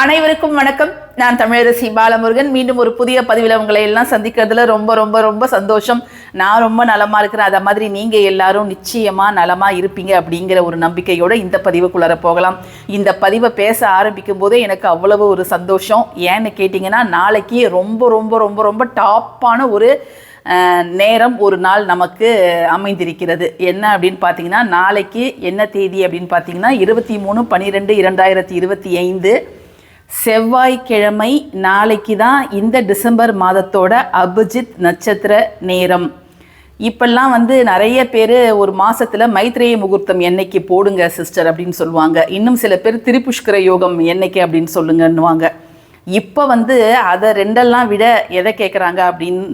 அனைவருக்கும் வணக்கம். நான் தமிழரசி பாலமுருகன். மீண்டும் ஒரு புதிய பதிவில் உங்களை எல்லாம் சந்திக்கிறதுல ரொம்ப ரொம்ப ரொம்ப சந்தோஷம். நான் ரொம்ப நலமா இருக்கிறேன். அதை மாதிரி நீங்க எல்லாரும் நிச்சயமா நலமா இருப்பீங்க அப்படிங்கிற ஒரு நம்பிக்கையோட இந்த பதிவுக்குள்ளார போகலாம். இந்த பதிவை பேச ஆரம்பிக்கும் போதே எனக்கு அவ்வளவு ஒரு சந்தோஷம். ஏன்னு கேட்டிங்கன்னா நாளைக்கு ரொம்ப ரொம்ப ரொம்ப ரொம்ப டாப்பான ஒரு நேரம் ஒரு நாள் நமக்கு அமைந்திருக்கிறது. என்ன அப்படின்னு பார்த்தீங்கன்னா நாளைக்கு என்ன தேதி அப்படின்னு பார்த்தீங்கன்னா இருபத்தி மூணு பன்னிரெண்டு இரண்டாயிரத்தி இருபத்தி ஐந்து. செவ்வாய்க்கிழமை நாளைக்கு தான் இந்த டிசம்பர் மாதத்தோட அபிஜித் நட்சத்திர நேரம். இப்பெல்லாம் வந்து நிறைய பேர் ஒரு மாதத்தில் மைத்ரேய முகூர்த்தம் என்னைக்கு போடுங்க சிஸ்டர் அப்படின்னு சொல்லுவாங்க. இன்னும் சில பேர் திரிபுஷ்கர யோகம் என்னைக்கு அப்படின்னு சொல்லுங்கன்னுவாங்க. இப்போ வந்து அதை ரெண்டெல்லாம் விட எதை கேட்குறாங்க அப்படின்னு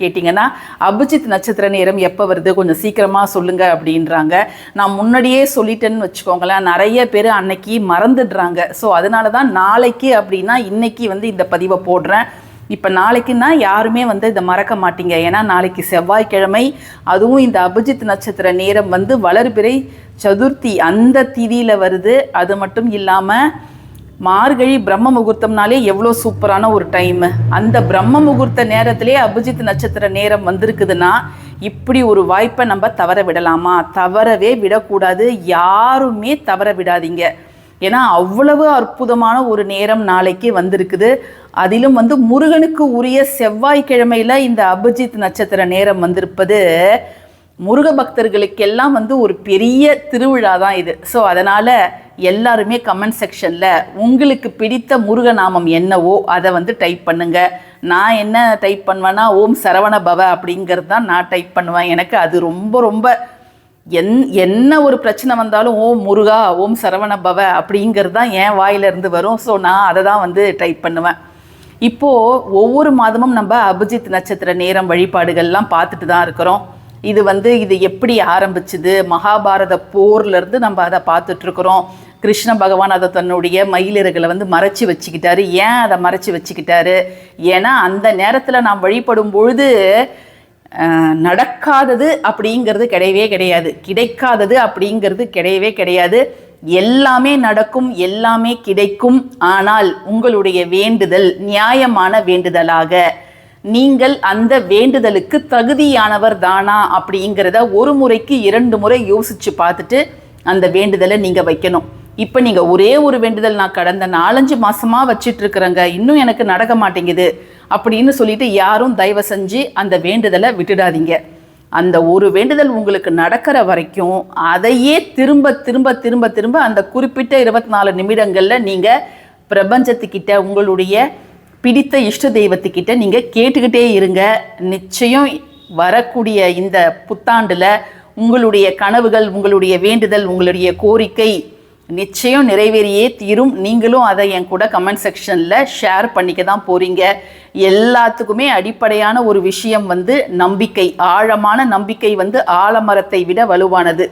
கேட்டிங்கன்னா அபிஜித் நட்சத்திர நேரம் எப்போ வருது? கொஞ்சம் சீக்கிரமாக சொல்லுங்கள் அப்படின்றாங்க. நான் முன்னாடியே சொல்லிட்டேன்னு வச்சுக்கோங்களேன். நிறைய பேர் அன்னைக்கு மறந்துடுறாங்க. ஸோ அதனால தான் நாளைக்கு அப்படின்னா இன்னைக்கு வந்து இந்த பதிவை போடுறேன். இப்போ நாளைக்குன்னா யாருமே வந்து இதை மறக்க மாட்டீங்க. ஏன்னா நாளைக்கு செவ்வாய்க்கிழமை. அதுவும் இந்த அபிஜித் நட்சத்திர நேரம் வந்து வளர்பிறை சதுர்த்தி அந்த திதியில் வருது. அது மட்டும் இல்லாமல் மார்கழி பிரம்ம முகூர்த்தம்னாலே எவ்வளோ சூப்பரான ஒரு டைமு அந்த பிரம்ம முகூர்த்த நேரத்திலே அபிஜித் நட்சத்திர நேரம் வந்திருக்குதுன்னா இப்படி ஒரு வாய்ப்பை நம்ம தவற விடலாமா? தவறவே விடக்கூடாது. யாருமே தவற விடாதீங்க. ஏன்னா அவ்வளவு அற்புதமான ஒரு நேரம் நாளைக்கு வந்திருக்குது. அதிலும் வந்து முருகனுக்கு உரிய செவ்வாய்க்கிழமையில் இந்த அபிஜித் நட்சத்திர நேரம் வந்திருப்பது முருக பக்தர்களுக்கெல்லாம் வந்து ஒரு பெரிய திருவிழா தான் இது. ஸோ அதனால் எல்லாருமே கமெண்ட் செக்ஷனில் உங்களுக்கு பிடித்த முருக நாமம் என்னவோ அதை வந்து டைப் பண்ணுங்க. நான் என்ன டைப் பண்ணுவேன்னா ஓம் சரவண பவ அப்படிங்கிறது தான் நான் டைப் பண்ணுவேன். எனக்கு அது ரொம்ப ரொம்ப என் என்ன ஒரு பிரச்சனை வந்தாலும் ஓம் முருகா ஓம் சரவண பவ அப்படிங்கிறது தான் என் வாயிலிருந்து வரும். ஸோ நான் அதை தான் வந்து டைப் பண்ணுவேன். இப்போது ஒவ்வொரு மாதமும் நம்ம அபிஜித் நட்சத்திர நேரம் வழிபாடுகள்லாம் பார்த்துட்டு தான் இருக்கிறோம். இது வந்து இது எப்படி ஆரம்பிச்சுது? மகாபாரத போர்லேருந்து நம்ம அதை பார்த்துட்ருக்குறோம். கிருஷ்ண பகவான் அதை தன்னுடைய மயிலிறகளை வந்து மறைச்சி வச்சுக்கிட்டாரு. ஏன் அதை மறைச்சி வச்சுக்கிட்டாரு? ஏன்னா அந்த நேரத்தில் நாம் வழிபடும் பொழுது நடக்காதது அப்படிங்கிறது கிடையவே கிடையாது. கிடைக்காதது அப்படிங்கிறது கிடையவே கிடையாது. எல்லாமே நடக்கும் எல்லாமே கிடைக்கும். ஆனால் உங்களுடைய வேண்டுதல் நியாயமான வேண்டுதலாக நீங்கள் அந்த வேண்டுதலுக்கு தகுதியானவர் தானா அப்படிங்கிறத ஒரு முறைக்கு இரண்டு முறை யோசிச்சு பார்த்துட்டு அந்த வேண்டுதலை நீங்கள் வைக்கணும். இப்போ நீங்கள் ஒரே ஒரு வேண்டுதல் நான் கடந்த நாலஞ்சு மாசமா வச்சிட்டு இருக்கிறேங்க இன்னும் எனக்கு நடக்க மாட்டேங்குது அப்படின்னு சொல்லிட்டு யாரும் தயவு செஞ்சு அந்த வேண்டுதலை விட்டுடாதீங்க. அந்த ஒரு வேண்டுதல் உங்களுக்கு நடக்கிற வரைக்கும் அதையே திரும்ப திரும்ப திரும்ப திரும்ப அந்த குறிப்பிட்ட இருபத்தி நாலு நிமிடங்களில் நீங்கள் பிரபஞ்சத்துக்கிட்ட உங்களுடைய பிடித்த இஷ்ட தெய்வத்துக்கிட்ட நீங்கள் கேட்டுக்கிட்டே இருங்க. நிச்சயம் வரக்கூடிய இந்த புத்தாண்டில் உங்களுடைய கனவுகள் உங்களுடைய வேண்டுதல் உங்களுடைய கோரிக்கை நிச்சயம் நிறைவேறியே தீரும். நீங்களும் அதை என் கூட கமெண்ட் செக்ஷனில் ஷேர் பண்ணிக்க தான் போகிறீங்க எல்லாத்துக்குமே அடிப்படையான ஒரு விஷயம் வந்து நம்பிக்கை. ஆழமான நம்பிக்கை வந்து ஆலமரத்தை விட வலுவானது.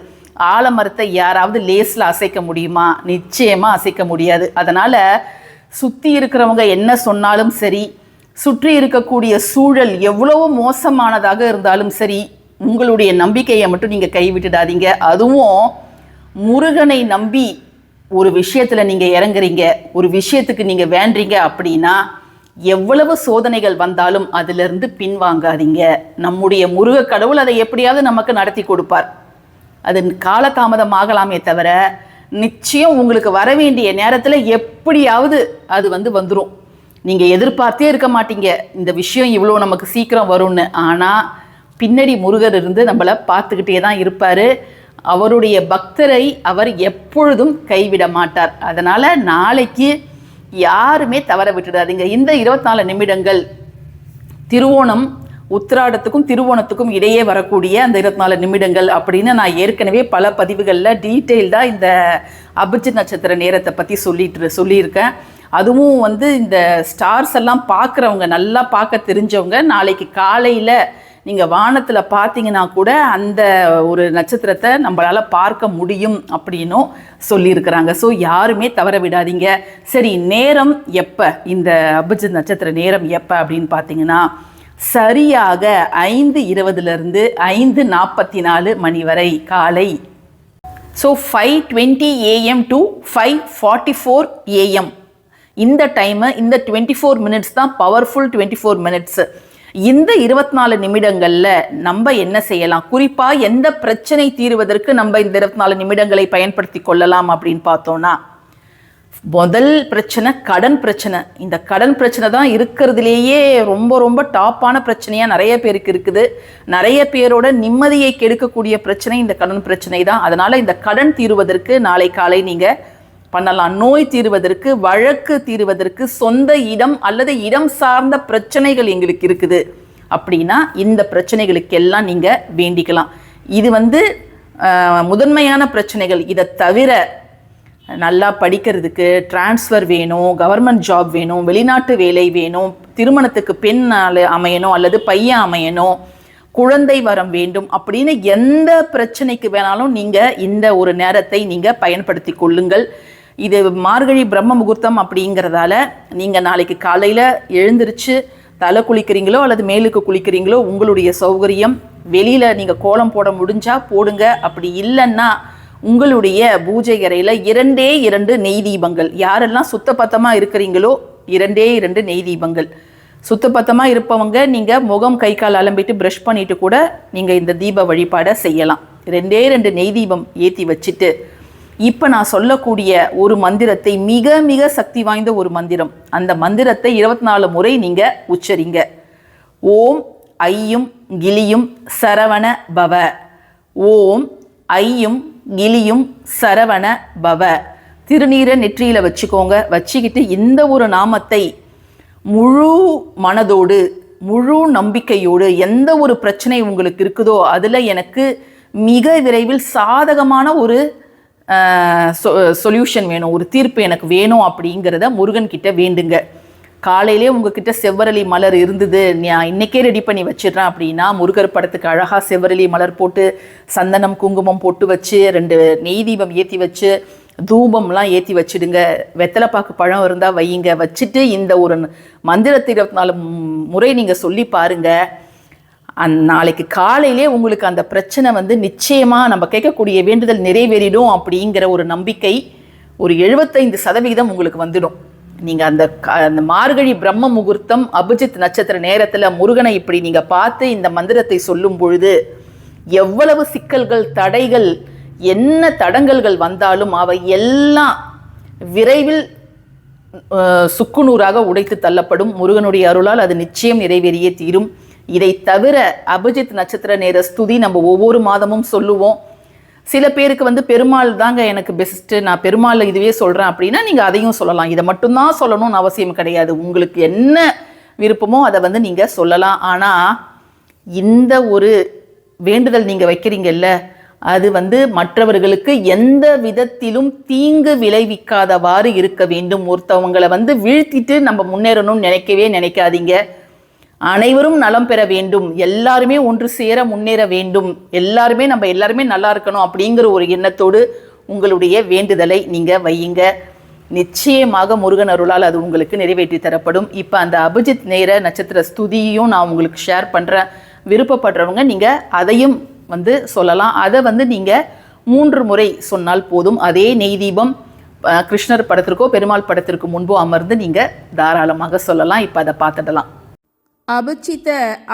ஆலமரத்தை யாராவது லேஸில் அசைக்க முடியுமா? நிச்சயமாக அசைக்க முடியாது. அதனால் சுற்றி இருக்கிறவங்க என்ன சொன்னாலும் சரி சுற்றி இருக்கக்கூடிய சூழல் எவ்வளவு மோசமானதாக இருந்தாலும் சரி உங்களுடைய நம்பிக்கையை மட்டும் நீங்கள் கைவிட்டுடாதீங்க. அதுவும் முருகனை நம்பி ஒரு விஷயத்தில் நீங்கள் இறங்குறீங்க ஒரு விஷயத்துக்கு நீங்கள் வேண்டீங்க அப்படின்னா எவ்வளவு சோதனைகள் வந்தாலும் அதிலிருந்து பின்வாங்காதீங்க. நம்முடைய முருக கடவுள் அதை எப்படியாவது நமக்கு நடத்தி கொடுப்பார். அது காலதாமதம் ஆகலாமே தவிர நிச்சயம் உங்களுக்கு வர வேண்டிய நேரத்தில் எப்படியாவது அது வந்து வந்துடும் நீங்கள் எதிர்பார்த்தே இருக்க மாட்டீங்க. இந்த விஷயம் இவ்வளோ நமக்கு சீக்கிரம் வரும்னு. ஆனால் பின்னாடி முருகர் இருந்து நம்மளை பார்த்துக்கிட்டே தான் இருப்பார். அவருடைய பக்தரை அவர் எப்பொழுதும் கைவிட மாட்டார். அதனால் நாளைக்கு யாருமே தவற விட்டுடாதீங்க. இந்த இருபத்தி நாலு நிமிடங்கள் திருவோணம் உத்திராடத்துக்கும் திருவோணத்துக்கும் இடையே வரக்கூடிய அந்த இருபத்தி நாலு நிமிடங்கள் அப்படின்னு நான் ஏற்கனவே பல பதிவுகளில் டீட்டெயில்டாக இந்த அபிஜித் நட்சத்திர நேரத்தை பற்றி சொல்லிட்டு சொல்லியிருக்கேன். அதுவும் வந்து இந்த ஸ்டார்ஸ் எல்லாம் பார்க்குறவங்க நல்லா பார்க்க தெரிஞ்சவங்க நாளைக்கு காலையில் நீங்கள் வானத்தில் பார்த்தீங்கன்னா கூட அந்த ஒரு நட்சத்திரத்தை நம்மளால் பார்க்க முடியும் அப்படின்னும் சொல்லியிருக்கிறாங்க. ஸோ யாருமே தவற விடாதீங்க. சரி நேரம் எப்போ? இந்த அபிஜித் நட்சத்திர நேரம் எப்போ அப்படின்னு பார்த்தீங்கன்னா சரியாக ஐந்து இருபதுலேருந்து ஐந்து நாற்பத்தி நாலு மணி வரை காலை. So five twenty AM to five forty four AM இந்த டைமு இந்த டுவெண்ட்டி ஃபோர் மினிட்ஸ் தான் பவர்ஃபுல் டுவெண்ட்டி ஃபோர் மினிட்ஸு இந்த இருபத்தி நாலு நிமிடங்களில் நம்ம என்ன செய்யலாம்? குறிப்பாக எந்த பிரச்சனை தீர்வதற்கு நம்ம இந்த இருபத்தி நாலு நிமிடங்களை பயன்படுத்தி கொள்ளலாம் அப்படின்னு பார்த்தோன்னா முதல் பிரச்சனை கடன் பிரச்சனை. இந்த கடன் பிரச்சனை தான் இருக்கிறதுலேயே ரொம்ப ரொம்ப டாப்பான பிரச்சனையாக நிறைய பேருக்கு இருக்குது. நிறைய பேரோட நிம்மதியை கெடுக்கக்கூடிய பிரச்சனை இந்த கடன் பிரச்சனை தான். அதனால் இந்த கடன் தீருவதற்கு நாளை காலை நீங்கள் பண்ணலாம். நோய் தீர்வதற்கு வழக்கு தீருவதற்கு சொந்த இடம் அல்லது இடம் சார்ந்த பிரச்சனைகள் எங்களுக்கு இருக்குது. அப்படின்னா இந்த பிரச்சனைகளுக்கெல்லாம் நீங்கள் வேண்டிக்கலாம். இது வந்து முதன்மையான பிரச்சனைகள். இதை தவிர நல்லா படிக்கிறதுக்கு ட்ரான்ஸ்ஃபர் வேணும் கவர்மெண்ட் ஜாப் வேணும் வெளிநாட்டு வேலை வேணும் திருமணத்துக்கு பெண் அமையணும் அல்லது பையன் அமையணும் குழந்தை வரம் வேண்டும் அப்படின்னு எந்த பிரச்சனைக்கு வேணாலும் நீங்கள் இந்த ஒரு நேரத்தை நீங்கள் பயன்படுத்தி கொள்ளுங்கள். இது மார்கழி பிரம்ம முகூர்த்தம் அப்படிங்கிறதால நீங்கள் நாளைக்கு காலையில் எழுந்திருச்சு தலை குளிக்கிறீங்களோ அல்லது மேலுக்கு குளிக்கிறீங்களோ உங்களுடைய சௌகரியம் வெளியில் நீங்கள் கோலம் போட முடிஞ்சால் போடுங்க. அப்படி இல்லைன்னா உங்களுடைய பூஜை அறையில் இரண்டே இரண்டு நெய் தீபங்கள். யாரெல்லாம் சுத்தபத்தமாக இருக்கிறீங்களோ இரண்டே இரண்டு நெய் தீபங்கள். சுத்தபத்தமாக இருப்பவங்க நீங்கள் முகம் கை கால் அலம்பிட்டு ப்ரஷ் பண்ணிட்டு கூட நீங்கள் இந்த தீப வழிபாடை செய்யலாம். ரெண்டே ரெண்டு நெய் தீபம் ஏற்றி வச்சுட்டு இப்போ நான் சொல்லக்கூடிய ஒரு மந்திரத்தை மிக மிக சக்தி வாய்ந்த ஒரு மந்திரம். அந்த மந்திரத்தை இருபத்தி நாலு முறை நீங்கள் உச்சரிங்க. ஓம் ஐயும் கிளியும் சரவண பவ. ஓம் ஐயும் கிளியும் சரவண பவ திருநீரை நெற்றியில் வச்சுக்கோங்க. வச்சுக்கிட்டு இந்த ஒரு நாமத்தை முழு மனதோடு முழு நம்பிக்கையோடு எந்த ஒரு பிரச்சனை உங்களுக்கு இருக்குதோ அதில் எனக்கு மிக விரைவில் சாதகமான ஒரு சொல்யூஷன் வேணும் ஒரு தீர்ப்பு எனக்கு வேணும் அப்படிங்கிறத முருகன்கிட்ட வேண்டுங்க. காலையிலே உங்ககிட்ட செவ்வரளி மலர் இருந்தது. நான் இன்னைக்கே ரெடி பண்ணி வச்சிடுறேன் அப்படின்னா முருகர் படத்துக்கு அழகாக செவ்வரளி மலர் போட்டு சந்தனம் குங்குமம் போட்டு வச்சு ரெண்டு நெய் தீபம் ஏற்றி வச்சு தூபம்லாம் ஏற்றி வச்சிடுங்க. வெத்தலைப்பாக்கு பழம் இருந்தால் வையுங்க. வச்சுட்டு இந்த ஒரு மந்திரத்தை இருபத்தி நாலு முறை நீங்கள் சொல்லி பாருங்கள் அந் நாளைக்கு காலையிலே உங்களுக்கு அந்த பிரச்சனை வந்து நிச்சயமாக நம்ம கேட்கக்கூடிய வேண்டுதல் நிறைவேறிடும் அப்படிங்கிற ஒரு நம்பிக்கை ஒரு எழுபத்தைந்து சதவிகிதம் உங்களுக்கு வந்துடும். நீங்கள் அந்த க- அந்த மார்கழி பிரம்ம முகூர்த்தம் அபிஜித் நட்சத்திர நேரத்தில் முருகனை இப்படி நீங்கள் பார்த்து இந்த மந்திரத்தை சொல்லும் பொழுது எவ்வளவு சிக்கல்கள் தடைகள் என்ன தடங்கல்கள் வந்தாலும் அவை எல்லாம் விரைவில் சுக்குநூறாக உடைத்து தள்ளப்படும். முருகனுடைய அருளால் அது நிச்சயம் நிறைவேறியே தீரும். இதை தவிர அபிஜித் நட்சத்திர நேர ஸ்துதி நம்ம ஒவ்வொரு மாதமும் சொல்லுவோம். சில பேருக்கு வந்து பெருமாள் தாங்க எனக்கு பெஸ்ட்டு நான் பெருமாள் இதுவே சொல்கிறேன் அப்படின்னா நீங்கள் அதையும் சொல்லலாம். இதை மட்டும்தான் சொல்லணும்னு அவசியம் கிடையாது. உங்களுக்கு என்ன விருப்பமோ அதை வந்து நீங்கள் சொல்லலாம். ஆனால் இந்த ஒரு வேண்டுதல் நீங்கள் வைக்கிறீங்கல்ல அது வந்து மற்றவர்களுக்கு எந்த விதத்திலும் தீங்கு விளைவிக்காதவாறு இருக்க வேண்டும். ஒருத்தவங்களை வந்து வீழ்த்திட்டு நம்ம முன்னேறணும்னு நினைக்கவே நினைக்காதீங்க. அனைவரும் நலம் பெற வேண்டும். எல்லாருமே ஒன்று சேர முன்னேற வேண்டும். எல்லாருமே நம்ம எல்லாருமே நல்லா இருக்கணும் அப்படிங்கிற ஒரு எண்ணத்தோடு உங்களுடைய வேண்டுதலை நீங்கள் வையுங்க. நிச்சயமாக முருகன் அருளால் அது உங்களுக்கு நிறைவேற்றி தரப்படும். இப்போ அந்த அபிஜித் நேர நட்சத்திர ஸ்துதியும் நான் உங்களுக்கு ஷேர் பண்ணுறேன் விருப்பப்படுறவங்க நீங்கள் அதையும் வந்து சொல்லலாம். அதை வந்து நீங்கள் மூன்று முறை சொன்னால் போதும். அதே நெய் தீபம் கிருஷ்ணர் படத்திற்கோ பெருமாள் படத்திற்கு முன்போ அமர்ந்து நீங்கள் தாராளமாக சொல்லலாம். இப்போ அதை பார்த்துடலாம். அபச்சித்த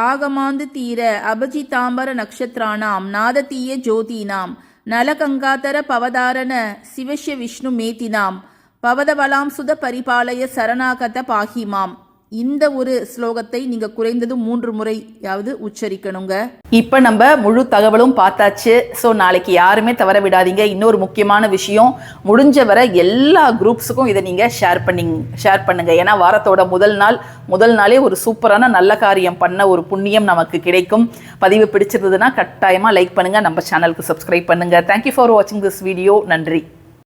ஆகமாந்து தீர அபஜிதாம்பர நக்ஷத்ராணாம் நாததீய ஜோதீனாம் நலகங்காதர பவதாரண சிவஷ்ய விஷ்ணு மேதினாம் பவதபலாம் சுத பரிபாலய சரணாகத பாகிமாம். இந்த ஒரு ஸ்லோகத்தை நீங்க குறைந்தது மூன்று முறையாவது உச்சரிக்கணுங்க. இப்போ நம்ம முழு தகவலும் பார்த்தாச்சு. ஸோ நாளைக்கு யாருமே தவற விடாதீங்க. இன்னொரு முக்கியமான விஷயம் முடிஞ்ச வரை எல்லா குரூப்ஸுக்கும் இதை நீங்கள் ஷேர் பண்ணி ஷேர் பண்ணுங்க. ஏன்னா வாரத்தோட முதல் நாள் முதல் நாளே ஒரு சூப்பரான நல்ல காரியம் பண்ண ஒரு புண்ணியம் நமக்கு கிடைக்கும். பதிவு பிடிச்சிருந்ததுன்னா கட்டாயமாக லைக் பண்ணுங்க. நம்ம சேனலுக்கு சப்ஸ்கிரைப் பண்ணுங்க. தேங்க்யூ ஃபார் வாட்சிங் திஸ் வீடியோ நன்றி.